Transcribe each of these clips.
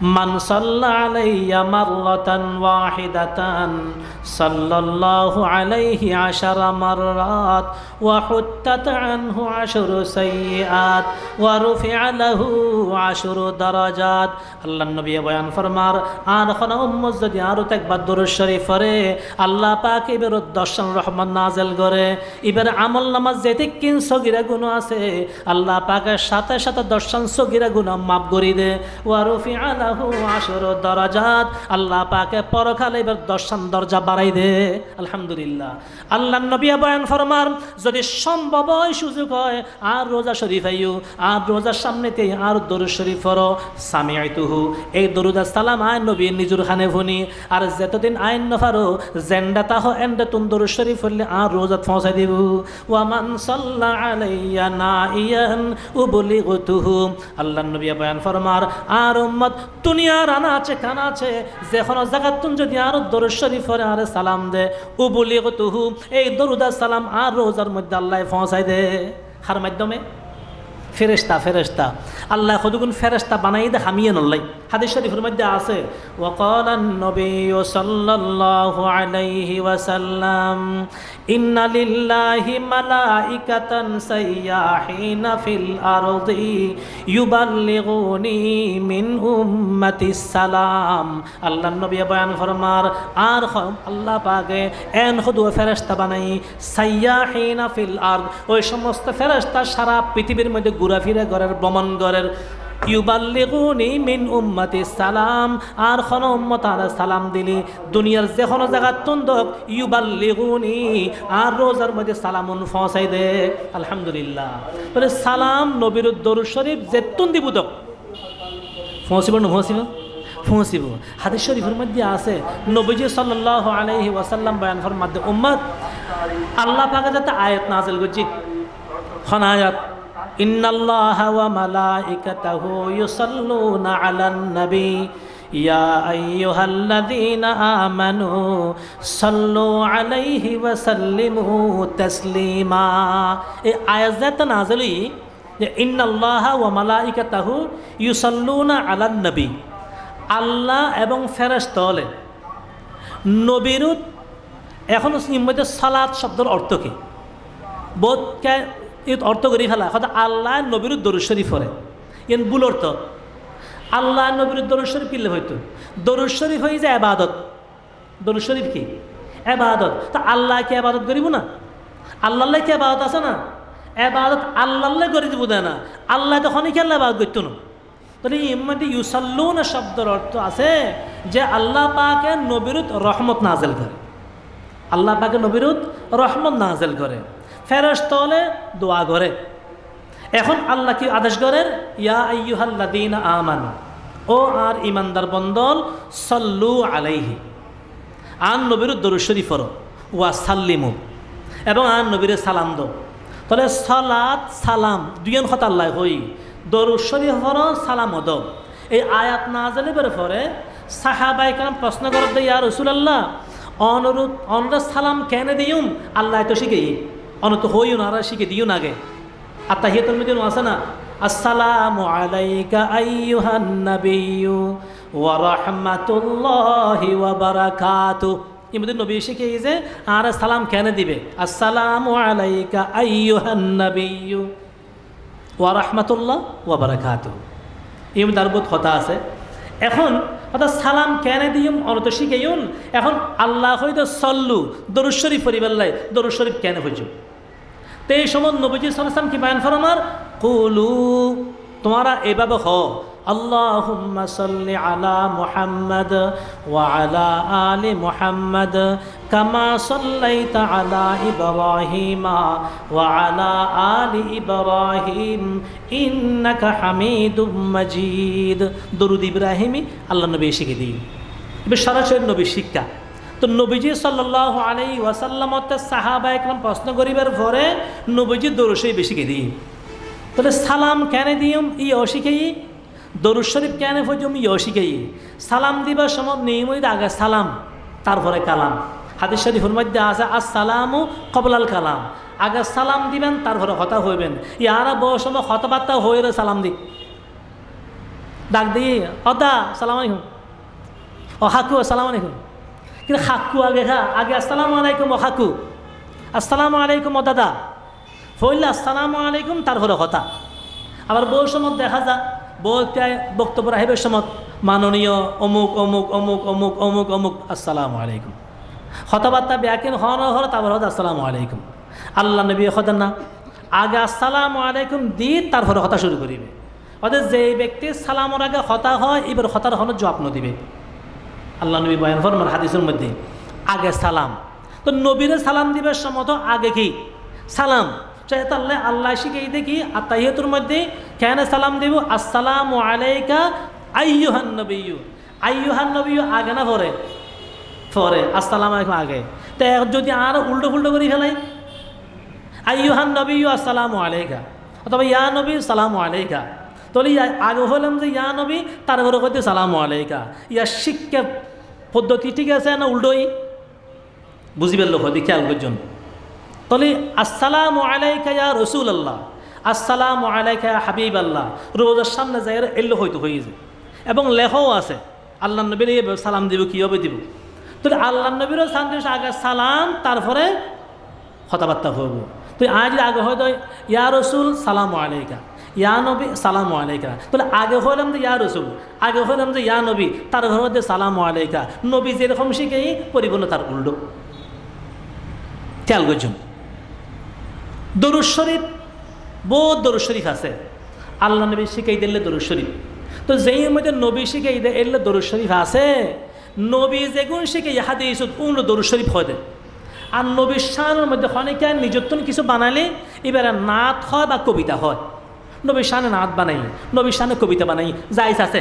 মান সাল্লা আলাইয়া মারলাতান ওয়াহিদাতান সাল্লাল্লাহু আলাইহি আশারা মাররাত ওয়া হুত্তাত আনহু আশরু সাইয়্যাত ওয়া রুফিআ লাহু আশরু নবী বয়ান ফরমার, আর এখন যদি আরও একবার দরুদ শরীফ আল্লাহ পাক এবার দর্শন রহমান নাজেল করে। এবার আমল নামাজ যেতে কিন সগিরা আছে, আল্লাহ পাকের সাথে সাথে দর্শন সগিরা গুণ মাপ করি দে। আলাহু আশর দরাজাত। আল্লাহ পাকে পরকালে এবার দর্শন দরজা বাড়াই দে। আলহামদুলিল্লাহ। আল্লাহ নবী বয়ান ফরমার যদি সম্ভব হয় সুযোগ হয়, আর রোজা শরীফ আইও আর রোজার সামনেতে আর দরুদ শরীফ পড়ো। সামি আইতুহু এই দরুদ সালাম আয় নবী নিজুর খানে ভুনি। আর যেতদিন আইন নফারো জেন্ডা তাহ এন্ডা তুন দরুদ শরীফ হলে আর রোজাত পৌঁছাই দিব। ওয়ামান সাল্লা আলাইয়া না ইয়ান উবলি গতুহু আল্লাহ নবী বয়ান ফরমার, আর উম্মত দুনিয়ার আনা আছে, কানা আছে। যে কোনো জায়গাত তুন যদি আরও দরুদ শরীফ পড়ে, আর সালাম দে। ও বলি তুহু এই দরুদ সালাম আর রোজার মধ্যে আল্লাহ পৌঁছাই দে। হার মাধ্যমে ফেরেস্তা ফেরেস্তা আল্লাহ কতগুণ ফেরেস্তা বানাই দে, হামিয়ে নল্লাই। হাদিস শরীফের মধ্যে আছে وقال النبي صلى الله عليه وسلم إن لله ملائكة سياحين في الأرض يبلغوني من أمة السلام আল্লাহ নবী বয়ান ফরমার আর খ- আল্লাহ পাকে এন খুদু ফেরেস্তা বানাই সাইয়াহিনা ফিল আর ওই সমস্ত ফেরেস্তা সারা পৃথিবীর মধ্যে ঘোরাফিরা করার ভ্রমণ করার ইউবাল্লিগুনি মিন উম্মতি সালাম। আর খন উম্মত আর সালাম দিলি। দুনিয়ার যে কোনো জায়গার তুন্দক ইউবাল্লিগুনি। আর রোজার মধ্যে সালামুন ফসাই দে। আলহামদুলিল্লাহ। বলে সালাম নবীর দরুদ শরীফ জেতুন দিবুদক ফসিব না ফসিব? ফসিব। হাদিস শরীফের মধ্যে আছে, নবীজি সাল্লাল্লাহু আলাইহি ওয়াসাল্লাম বয়ান ফরমাতে উম্মত, আল্লাহ পাকে যাতে আয়াত নাজিল করছি। খন আয়াত ইন্নাল্লাহ ওয়া মালাইকাতাহু ইউসাল্লুনা আলান নবী। ইয়া আইয়ুহাল্লাযীনা আমানু সাল্লু আলাইহি ওয়া সাল্লিমু তাসলিমা। এই আয়াত নাযিলই যে ইন্নাল্লাহ ওয়া মালাইকাতাহু ইউসাল্লুনা আলান আল্লাহ এবং ফেরেশতলে নবীর এখন মধ্যে সালাদ শব্দের অর্থ কী? বোধ ইত অর্থ করি ফেলা। হয়তো আল্লাহ নবীর দরুদ শরীফ পড়ে। ইন ভুল অর্থ। আল্লাহ নবীর দরুদ শরীফ কিনলে হয়তো দরুদ শরীফ হয়ে যায় আবাদত দরুদ শরীফ কি? এবাদত। তা আল্লাহ কি আবাদত করিব না? আল্লাহ কি আবাদত আছে না? এবাদত আল্লাহ করে দিব দেয় না। আল্লাহ তখন কি আল্লাহ আবাদত করতো না? তাহলে ইমাদি ইউসাল্লুন শব্দের অর্থ আছে যে আল্লাহ পাকে নবীরুত রহমত নাজেল করে। আল্লাহ পাকে নবীরুত রহমত নাজেল করে। ফেরস্তলে দোয়া করে। এখন আল্লাহ কি আদেশ করেন? ইয়া আইয়ুহাল্লাদিন আমান, ও আর ইমানদার বন্দল সল্লু আলাইহি। আন নবীর দরুদ শরীফর ওয়া সাল্লিমু, এবং আন নবীরে সালাম দো তাহলে সালাত, সালাম দুইজন কথা আল্লাহ হই দরুদ শরীফর সালাম দ এই আয়াত না জানি বের পরে সাহাবাই কালাম প্রশ্ন করত ইয়া রসুলাল্লাহ, অনুরোধ অনুরোধ সালাম কেন দিউম আল্লাহ তো শিখেই অনত হইও না আর শিখে দিও না আগে। আর তাহিয়াতুল মধ্যে আছে না, আসসালামু আলাইকা আইয়ুহান নাবিয়্যু ওয়া রাহমাতুল্লাহি ওয়া বারাকাতুহু। ইমদের নবী শিখে যে, আর সালাম কেন দিবে? আসসালামু আলাইকা আইয়ুহান নাবিয়্যু ওয়া রাহমাতুল্লাহ ওয়া বারাকাতুহু। ইম দারবত কথা আছে। এখন, অর্থাৎ সালাম কেন দিম অনত শিখেইন এখন আল্লাহ হয়তো সল্লু, দরুদ শরীফ পরিবাল্লাই দরুদ শরীফ কেন হইছ তো এই সময় নবীজি সালাম কি বায়ান ফরমার, কুলু, তোমারা এভাবে হ আল্লাহুম্মা সাল্লি আলা মুহাম্মাদ ওয়া আলা আলি মুহাম্মাদ কামা সাল্লাইতা আলা ইব্রাহিমা ওয়া আলা আলি ইব্রাহিম ইন্নাকা হামিদুম মাজিদ। দরুদ ইব্রাহিমি আল্লাহ নবী শিখে দিই এবার সরাসরি নবী শিক্ষা। তো নবীজি সাল্লাহ আলাই ওয়াসাল্লামতে সাহাবা একরাম প্রশ্ন করিবার পরে নবীজি দরুসই বেশি কে দিই? তাহলে সালাম কেন দিম ই অশিখেই? দরুদ শরীফ কেন ফজম, ই অশিখেই? সালাম দিবার সময় নিয়মিত আগে সালাম, তারপরে কালাম। হাদিস শরীফের মধ্যে আছে, আসসালামু কবলাল কালাম। আগে সালাম দিবেন, তারপরে হতা হইবেন। ইয়ারা বয়স সময় হতবার্তা হয়ে সালাম দি ডাক দিয়ে, অদা, সালাম আলাইকুম। ও হাকু সালাম আলাইকুম। কিন্তু হাকু আগে খা আগে আসসালামু আলাইকুম ও হাকু আসসালামু আলাইকুম ও দাদা। হইলে আসসালামু আলাইকুম তারপরে কথা। আবার বউ সময় দেখা যা। বউ বক্তব্য রাহিবের সময়, মাননীয়, অমুক অমুক অমুক অমুক অমুক অমুক, আসসালামু আলাইকুম। হতবার্তা ব্যাকিন হন হর তারপর হত আসসালামু আলাইকুম। আল্লাহ নবী হতেন না আগে আসসালামু আলাইকুম দি তারপরে হতা শুরু করিবে। অর্থাৎ যে ব্যক্তি সালামর আগে হতা হয়, এবার হতার হন জবাব দিবে। আল্লাহ নবী বয়ান ফরমান হাদিসের মধ্যে, আগে সালাম। তো নবীরে সালাম দিবার সময় আগে কি? সালাম। চাইতে আল্লাহ আল্লাহ শিখে দেখি আর তাইয়তুর মধ্যে কেন সালাম দেব? আসসালামু আলাইকা আইয়ুহান নবীয়ু আইয়ুহান নবীয়ু আগে না পরে? পরে। আসসালাম আলাইকুম আগে। তো যদি আর উল্টো ফুল্টো করে ফেলাই? আইয়ুহান নবীয়ু আসসালামু আলাইকা। অথবা ইয়া নবী, সালাম আলাইকা। তাহলে আগে হলাম যে, ইয়া নবী, তারপরে হইতে সালামু আলাইকা। ইয়া শিক্ষা পদ্ধতি ঠিক আছে না উল্টোই? বুঝিবেন লোক হয়তো খেয়াল করছেন তাহলে আসসালামু আলাইকা ইয়া রসুল আল্লাহ আসসালামু আলাইকা হাবিব আল্লাহ রোজার সামনে যাই এল্লো হয়তো হয়ে যায়। এবং লেখাও আছে, আল্লাহ নবীর সালাম দিব কীভাবে দিব? তাহলে আল্লাহ নবীরও দিব আগে সালাম, তারপরে কথাবার্তা হইব। তুই আজ আগে হয়তো ইয়া রসুল, সালামু আলাইকা। ইয়া নবী, সালামু আলাইকা। তাহলে আগে হইলাম যে ইয়া রসুল, আগে হইলাম যে ইয়া নবী, তার ঘর মধ্যে সালামু আলাইকা। নবী যেরকম শিখেই পরিপূর্ণ তার উল্টো। খেয়াল করছেন? দরুদ শরীফ, বহুত দরুদ শরীফ আছে। আল্লাহ নবী শিখাই দিলে দরুদ শরীফ। তো যেই মধ্যে নবী শিখাই দে এলে দরুদ শরীফ আছে, নবী যেগুন শিখে হাদিস উন দরুদ শরীফ হয় দে। আর নবীর শানের মধ্যে অনেকে নিজত্ব কিছু বানালে, এবারে নাত হয় বা কবিতা হয়। নবীর শানে নাত বানাই নবীর শানে কবিতা বানাই যাইস আছে।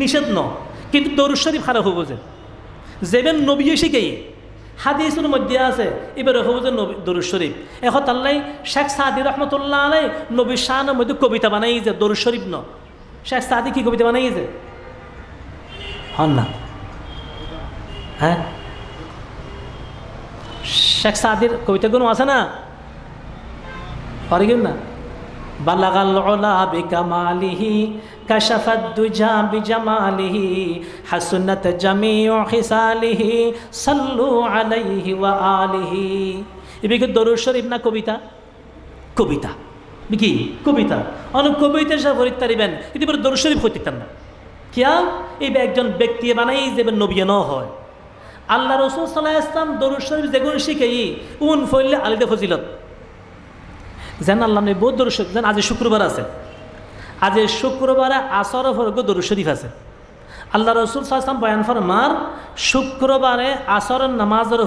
নিষেধ ন, কিন্তু দরুদ শরীফ খারাপ হব যে। যেবেন নবী শিখেই হাদিসের মধ্যে আছে, এবার হব যে নবী দরুদ শরীফ। এখন তাল্লাই শেখ সাদি রহমতুল্লাহ আলাই নবীর শানের মধ্যে কবিতা বানাই যে, দরুদ শরীফ ন। শেখ সাদি কি কবিতা বানাই যে? হন না। হ্যাঁ? শেখ সাদির কবিতাগুলো আছে না? পারি না? بلغ العلا بكماله كشف الدجى بجماله حسنت جميع خصاله صلوا عليه وآله এবার কি দরুদ শরীফ না কবিতা কবিতা কি কবিতা অনেক কবিতা সব ফরিদ তারিবেন কিন্তু এবার দরুদ শরীফ হইতেন না কিয়া এই একজন ব্যক্তি বানাই যে নবিয়ে ন হয় আল্লাহ রসুল সাল্লাহ ইসলাম দরুদ শরীফ যেগুলো শিখেই উন ফইলে আলিদে ফজিলত যেন আল্লাহ নবী বহুত দরুদ শরীফ যেন আজ শুক্রবার আছে। আজ শুক্রবারে আসর ফরগ দরুদ শরীফ আছে। আল্লাহ রসুল সাল্লাম বয়ান ফরমার, শুক্রবারে আসরের নামাজের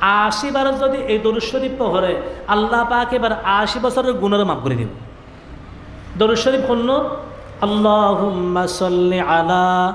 আশি বার যদি এই দরুদ শরীফ আল্লাহ পাক এবার আশি বছরের গুণের মাফ করে দিব দরুদ শরীফ আল্লাহুম্মা সাল্লি আলা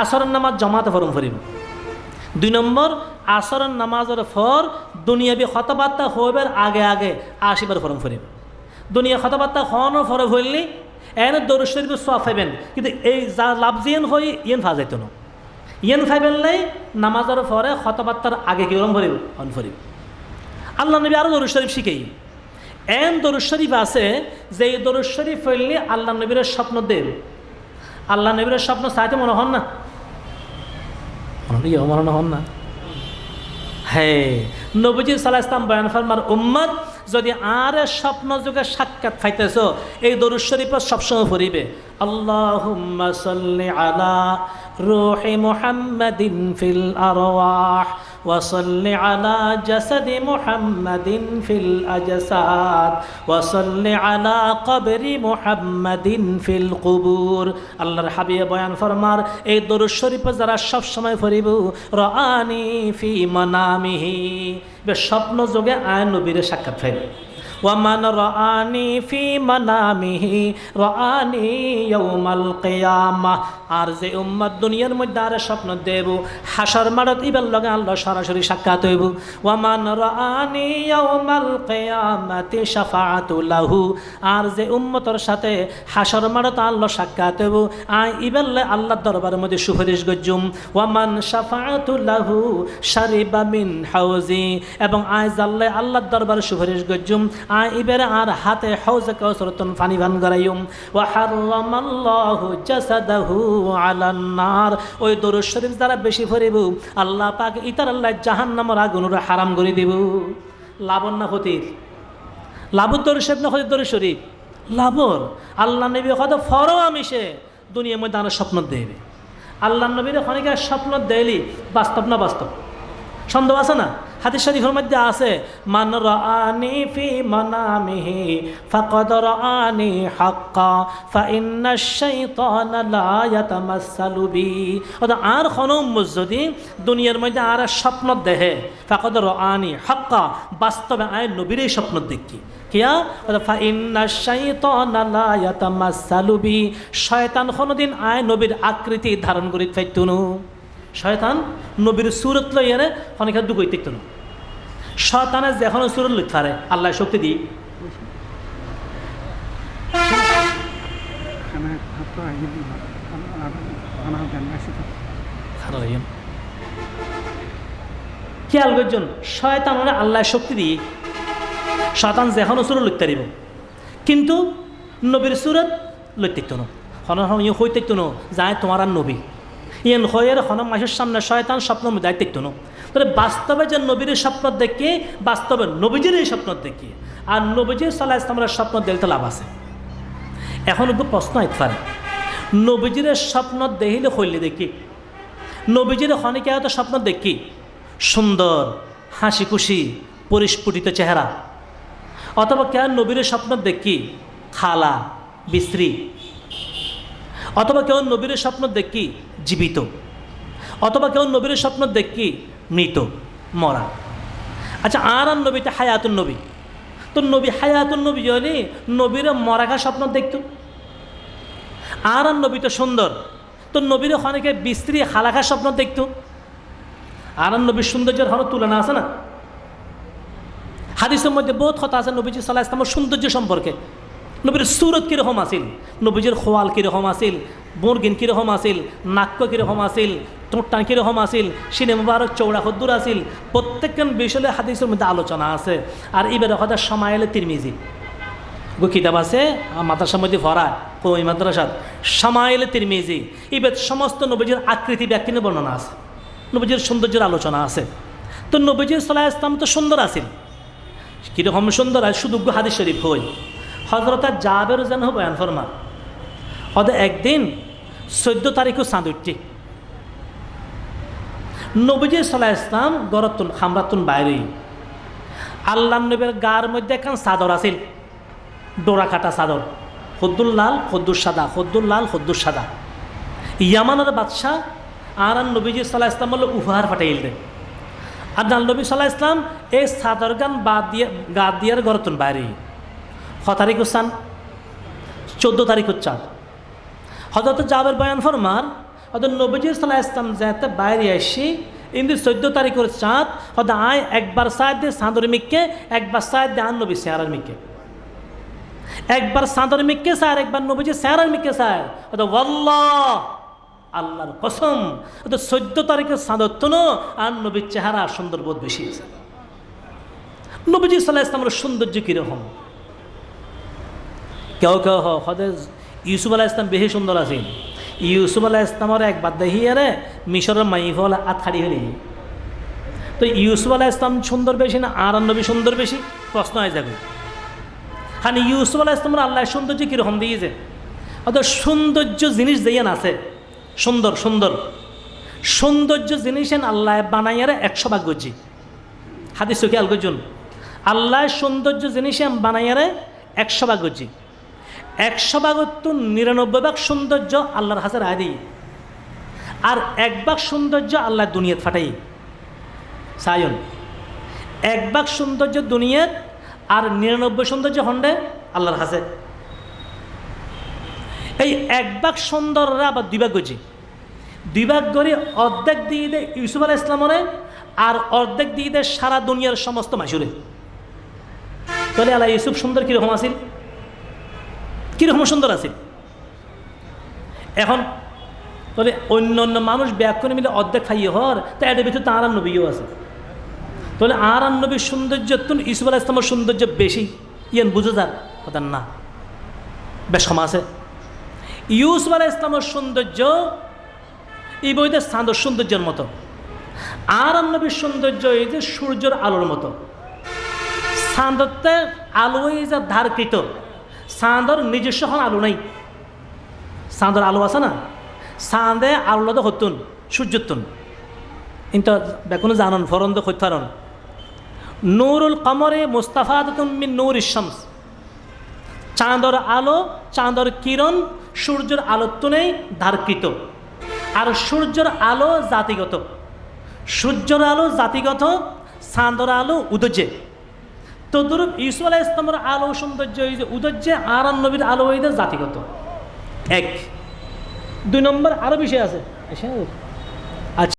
আসরের নামাজ জমাতে ফরম ফরিব দুই নম্বর, আসরের নামাজের ফর দুনিয়াবি কথাবার্তা হইবার আগে আগে আশিবার ফরম ফরিব দুনিয়া কথাবার্তা হওয়ানোর ফরে হইলি এন দরুদ শরীফ সব ফাইবেন কিন্তু এই যা লাভ জিয়েন হই, ইয়েন ফা যাইতো না। ইয়েন ফাইবেন লাই নামাজের ফরে কথাবার্তার আগে কি রম ফরিব অন ফরিব আল্লাহ নবী আরও দরুদ শরীফ শিখেই। এন দরুদ শরীফ আছে যে এই দরুদ শরীফ হইলে আল্লাহ নবীর স্বপ্ন দেব। আল্লাহ নবীর স্বপ্ন চাইতে মনে হন না? মনে অমরণ হন না। হ্যাঁ নবীজি সাল্লাহ ইসলাম বয়ান ফার্মার, উম্মত, যদি আর স্বপ্ন যুগে সাক্ষাৎ খাইতেছ এই দরুদ শরীফ সবসময় পড়িবে। আল্লাহ আলা রোহে মোহাম্মদিন ফিল আরওয়াহ। وصل على جسد محمد في الأجساد وصل على قبر محمد في القبور আল্লাহর হাবিয়ে বয়ান ফরমার এই দরুদ শরীফ যারা সব সময় ফরিব রানি ফি মানামিহি বে স্বপ্ন যোগে আয় নবীরে সাক্ষাৎ পাইবে ওয়ামান রাআনি ফি মানামিহি রাআনি ইয়াউমাল কিয়ামা আর যে উম্মত দুনিয়ার মধ্যে আর স্বপ্ন দেব, হাসর মারত ইবার লগে আল্লাহ সরাসরি সাক্ষাৎ হইব। ওয়ামান রাআনি ইয়াউমাল কিয়ামাতি শাফাআতু লাহু। আর যে উম্মতর সাথে হাসর মারত আল্লাহ সাক্ষাৎ হইব, আই ইবাল্লে আল্লাহর দরবারের মধ্যে সুপারিশ গজ্জুম ওয়ামান শাফাআতু লাহু শারিবা মিন হাউজি। এবং আই জাল্লে আল্লাহর দরবারে সুপারিশ গজ্জুম আই ইবারে আর হাতে হাউজে কাউসরতন পানি পান করাইম ওয়া হারামাল্লাহু জাসাদাহু আলান নার ওই দরুদ শরীফ দ্বারা বেশি ফরিব আল্লাহ পাক ইতার আল্লাহ জাহান্নামের আগুনের হারাম করে দিব। লাবণ না ক্ষতির লাবুর দরুদ শরীফ না ক্ষতির দরুদ শরীফ? লাবর আল্লাহ নবী কত ফরও আমিষে দুনিয়ার মধ্যে আরও স্বপ্ন দেবে আল্লাহ নবীর অনেকের স্বপ্ন দেয়লি বাস্তব না বাস্তব? সন্দেহ আছে না? হাদিস শরীফের মধ্যে আছে, মান রাআনি ফি মানামিহি ফাকাদ রাআনি হাক্কা, ফা ইন্না শাইতানা লা ইয়াতামাসসালু বি। অর্থাৎ আর কোনো যদি দুনিয়ার মধ্যে আর স্বপ্ন দেহে ফাকাদ রাআনি হাক্কা বাস্তবে আয় নবীরই স্বপ্ন দেখি। কিয়া? ফা ইন্না শাইতানা লা ইয়াতামাসসালু বি। শয়তান কোনোদিন আয় নবীর আকৃতি ধারণ করি ফাইতুনু শয়তান নবীর সুরত লইয়ারে অনেক দুগই দেখত না। শয়তানে যেখন সুরত লইতে পারে, আল্লাহ শক্তি দিই। খেয়াল করছেন, শয়তান মানে আল্লাহ শক্তি দিই। শয়তান যেখন সুরত লিখতে পারিব, কিন্তু নবীর সুরত লইতে না। হন হন ইয়ে হইতে না যায় তোমার আর নবী। ইয়েন হয়ের হনম মাসের সামনে শয়তান স্বপ্ন দায় দেখতো না। তাহলে বাস্তবে যে নবীর স্বপ্ন দেখি, বাস্তবে নবীজির এই স্বপ্ন দেখি, আর নবীজির সাল্লাহ ইসলামের স্বপ্ন দেখতে লাভ আছে। এখন একটু প্রশ্ন আইতে পারে। নবীজির স্বপ্ন দেখিলে হইলে দেখি। নবীজির ক্ষণিকে হয়তো স্বপ্ন দেখি? সুন্দর হাসি খুশি পরিস্ফুটিত চেহারা। অথবা কেউ নবীর স্বপ্ন দেখি? খালা, বিশ্রী। অথবা কেউ নবীর স্বপ্ন দেখি জীবিত, অথবা কেউ নবীর স্বপ্ন দেখি মৃত, মরা। আচ্ছা আর আর নবীটা হায়াতুন নবী। তো নবী হায়াতুন নবী যদি নবীর মরাকা স্বপ্ন দেখত। আর আর নবী তো সুন্দর, তো নবীর অনেকে বিস্ত্রী হালাকা স্বপ্ন দেখত। আর আর নবীর সৌন্দর্যের হলো তুলনা আছে না? হাদিসের মধ্যে বহুত কথা আছে নবীজি সাল্লাহ ইসলামের সৌন্দর্য সম্পর্কে। নবীর সুরত কীরকম আছিল? নবীজির খোয়াল কীরকম আছিল? বরগিন কীরকম আছিল? নাক্য কীরকম আছিল? টোট্টান কীরকম আছিল? সিনে মুবারক চৌড়া হদ্দুর আছিল? প্রত্যেকজন বিষয়ে হাদিসের মধ্যে আলোচনা আছে। আর এবার কথা সময় এলে তিরমিজি। কিতাব আছে? মাদ্রাসার মধ্যে ভরায় ওই মাদ্রাসার। সময় এলে তিরমিজি। এবার সমস্ত নবীজির আকৃতি ব্যাখ্যা বর্ণনা আছে। নবীজির সৌন্দর্যের আলোচনা আছে। তো নবীজির সাল্লাহ ইসলাম তো সুন্দর আছিল। কীরকম সুন্দর আর সুদুগ্য হাদিস শরীফ হই। হজরত জাবের যেন বয়ান ফরমা অদে একদিন চোদ্দ তারিখও চাঁদ উঠছি। নবীজি সাল্লাহ ইসলাম গরতুন খামরাতুন বাইরে। আল্লাহ নবীর গার মধ্যে একখান চাদর আছিল। ডোরা কাটা চাদর। হদ্দুল লাল হদ্দুর সাদা হদ্দুল লাল হদ্দুর সাদা। ইয়ামানের বাদশাহ আর আর নবীজি সাল্লাহ ইসলাম বলল উপহার ফাটাইল দেয় আর নবী সাল্লাহ ইসলাম এই চাদর গান বাদ দিয়ে গা দিয়ার গরতুন বাইরে। ক তারিখ চান চোদ্দ তারিখ চাঁদ। হজরত জাবের বয়ান ফরমার হয়তো নবীজি সাল্লাহ ইসলাম যাতে বাইরে আসি কিন্তু চোদ্দ তারিখের চাঁদ হয়তো আয় একবার সায় দিয়ে চাঁদর মিককে, একবার সায় দিয়ে আন নবী চেহারার মিককে। একবার চাঁদর মিককে সার একবার নবীজি চেহারার মিককে সার হয়তো ওয়াল্লাহ, আল্লাহর কসম তো চোদ্দ তারিখের চাঁদর তো আর নবীর চেহারা সুন্দর বোধ বেশি নবীজি সাল্লাহ ইসলামের সৌন্দর্য কীরকম? কেউ কেউ হদে ইউসুফ আলাহ ইসলাম বেশি সুন্দর আছিল ইউসুফ আলাহ ইসলামের একবার দেখি আরে মিশরের মাইফ হল আত খাড়ি হলি তো ইউসুফ আলাহ ইসলাম সুন্দর বেশি না আর নবী সুন্দর বেশি? প্রশ্ন হয়ে যাবে। হ্যাঁ ইউসুফ আলাহ ইসলামের আল্লাহ সৌন্দর্য কীরকম দিয়েছে? অর্থাৎ সৌন্দর্য জিনিস যেন আছে, সুন্দর সুন্দর। সৌন্দর্য জিনিস আল্লাহ বানাইয়ারে একশো ভাগ গজি হাদিস চোখে আল গজন আল্লাহ সৌন্দর্য জিনিস বানাইয়ারে একশো ভাগ গজি একশো ভাগত্ব নিরানব্বই ভাগ সৌন্দর্য আল্লাহর হাজার আদি আর এক ভাগ সৌন্দর্য আল্লাহ দুনিয়াত ফাটাই। সায়ন, এক ভাগ সৌন্দর্য দুনিয়াত আর নিরানব্বই সৌন্দর্য হন্ডে আল্লাহর হাসে এই এক ভাগ সুন্দররা আবার দুই ভাগ গজি দুই ভাগ করে অর্ধেক দিয়ে দেয় ইউসুফ আলাহ ইসলামরে আর অর্ধেক দিয়ে দেয় সারা দুনিয়ার সমস্ত মাসুরে তাহলে আল্লাহ ইউসুফ সুন্দর কীরকম আছিল? কীরকম সুন্দর আছে? এখন, তাহলে অন্য অন্য মানুষ করে মিলে অর্ধেক খাইয়ে হর তা এটার ভিতরে তাঁর আর নবীও আছে। তাহলে আর নবীর সৌন্দর্য তুন ইসুফ আলাহ ইসলামের সৌন্দর্য বেশি। ইয়ান বুঝে যার কথা না। বেশ ক্ষমা আছে। ইউসুফ আলাহ ইসলামের সৌন্দর্য এই বইতে চাঁদর সৌন্দর্যের মতো। আর নবীর সৌন্দর্য এই যে সূর্যের আলোর মতো। চাঁদতে আলো এই যে ধারকৃত। চাঁদর নিজস্ব হন আলো নাই। চাঁদর আলো আছে না? চাঁদে আলো তো হতুন সূর্যতুন কিন্তু বেকুন জানন, ফরন্দ খৈথারন নূরুল কমরে মুস্তাফাদতুন মিন নূর ইশামস চাঁদর আলো, চাঁদর কিরণ, সূর্যের আলোত্বনেই ধারকৃত। আর সূর্যের আলো জাতিগত। সূর্যের আলো জাতিগত চাঁদর আলো উদজ্জে তদ্রুপ ইসু আলাহ ইসলামের আলো সৌন্দর্য এই যে উদর্যে আর নবীর আলো জাতিগত। এক। দুই নম্বর আরও বিষয় আছে।